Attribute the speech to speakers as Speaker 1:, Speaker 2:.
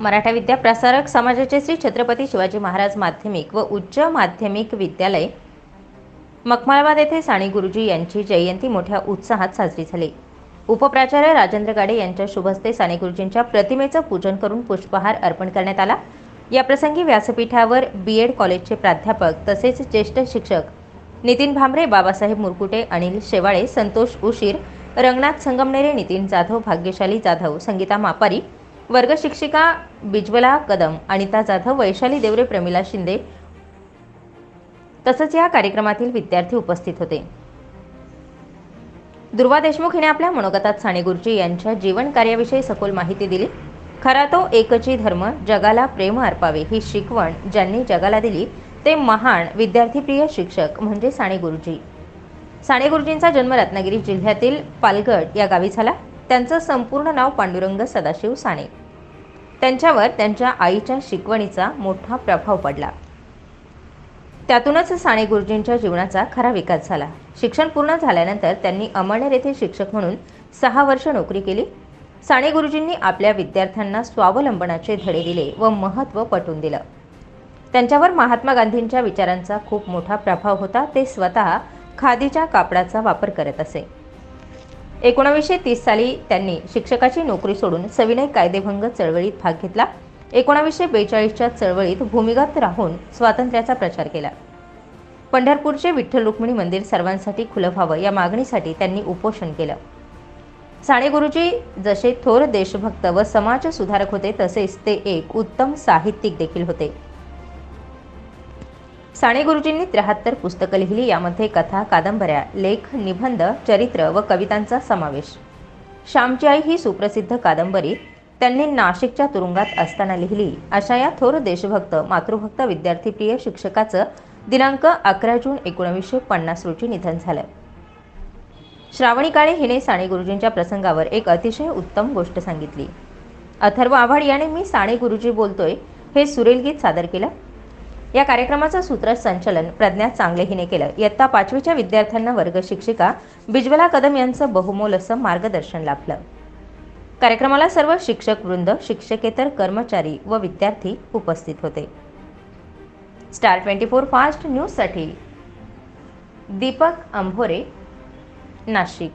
Speaker 1: मराठा विद्या प्रसारक समाजाचे श्री छत्रपती शिवाजी महाराज माध्यमिक व उच्च माध्यमिक विद्यालय मखमाळबाद येथे साने गुरुजी यांची जयंती मोठ्या उत्साहात साजरी झाली. उपप्राचार्य राजेंद्र गाडे यांच्या शुभस्ते साने गुरुजींच्या प्रतिमेचं पूजन करून पुष्पहार अर्पण करण्यात आला. या प्रसंगी व्यासपीठावर बी एड कॉलेजचे प्राध्यापक तसेच ज्येष्ठ शिक्षक नितीन भांबरे बाबासाहेब मुरकुटे अनिल शेवाळे संतोष उशीर रंगनाथ संगमनेरे नितीन जाधव भाग्यशाली जाधव संगीता मापारी वर्गशिक्षिका बिजवला बिज्वला कदम अनिता जाधव वैशाली देवरे प्रमिला शिंदे तसंच या कार्यक्रमातील विद्यार्थी उपस्थित होते. दुर्वा देशमुख हिने आपल्या मनोगतात साने गुरुजी यांच्या जीवन कार्याविषयी सखोल माहिती दिली. खरा तो एकची धर्म जगाला प्रेम अर्पावे ही शिकवण ज्यांनी जगाला दिली ते महान विद्यार्थीप्रिय शिक्षक म्हणजे साने गुरुजी. साने गुरुजींचा जन्म रत्नागिरी जिल्ह्यातील पालगड या गावी झाला. त्यांचं संपूर्ण नाव पांडुरंग सदाशिव साने. त्यांच्यावर त्यांच्या आईच्या शिकवणीचा मोठा प्रभाव पडला. त्यातूनच साने गुरुजींच्या जीवनाचा खरा विकास झाला. शिक्षण पूर्ण झाल्यानंतर त्यांनी अमळनेर येथे शिक्षक म्हणून सहा वर्ष नोकरी केली. साने गुरुजींनी आपल्या विद्यार्थ्यांना स्वावलंबनाचे धडे दिले व महत्त्व पटवून दिलं. त्यांच्यावर महात्मा गांधींच्या विचारांचा खूप मोठा प्रभाव होता. ते स्वतः खादीच्या कापडाचा वापर करत असे. एकोणावीसशे तीस साली त्यांनी शिक्षकाची नोकरी सोडून सविनय कायदेभंग चळवळीत भाग घेतला. एकोणावीसशे बेचाळीसच्या चळवळीत भूमिगत राहून स्वातंत्र्याचा प्रचार केला. पंढरपूरचे विठ्ठल रुक्मिणी मंदिर सर्वांसाठी खुलं व्हावं या मागणीसाठी त्यांनी उपोषण केलं. साने गुरुजी जसे थोर देशभक्त व समाज सुधारक होते तसेच ते एक उत्तम साहित्यिक देखील होते. साने गुरुजींनी त्र्याहत्तर पुस्तकं लिहिली. यामध्ये कथा कादंबऱ्या लेख निबंध चरित्र व कवितांचा समावेश. श्यामची आई ही सुप्रसिद्ध कादंबरी त्यांनी नाशिकच्या तुरुंगात असताना लिहिली. अशा या थोर देशभक्त मातृभक्त विद्यार्थीप्रिय शिक्षकाचं दिनांक अकरा जून एकोणीसशे पन्नास रोजी निधन झालं. श्रावणी काळे हिने साने गुरुजींच्या प्रसंगावर एक अतिशय उत्तम गोष्ट सांगितली. अथर्व आव्हाड याने मी साने गुरुजी बोलतोय हे सुरेल गीत सादर केलं. या कार्यक्रमाचं सूत्रसंचलन प्रज्ञा चांगले हिने केलं. इयत्ता पाचवीच्या विद्यार्थ्यांना वर्ग शिक्षिका बिजवला कदम यांचं बहुमोल असं मार्गदर्शन लाभलं. कार्यक्रमाला सर्व शिक्षक वृंद शिक्षकेतर कर्मचारी व विद्यार्थी उपस्थित होते. स्टार ट्वेंटी फोर फास्ट न्यूजसाठी दीपक अंभोरे नाशिक.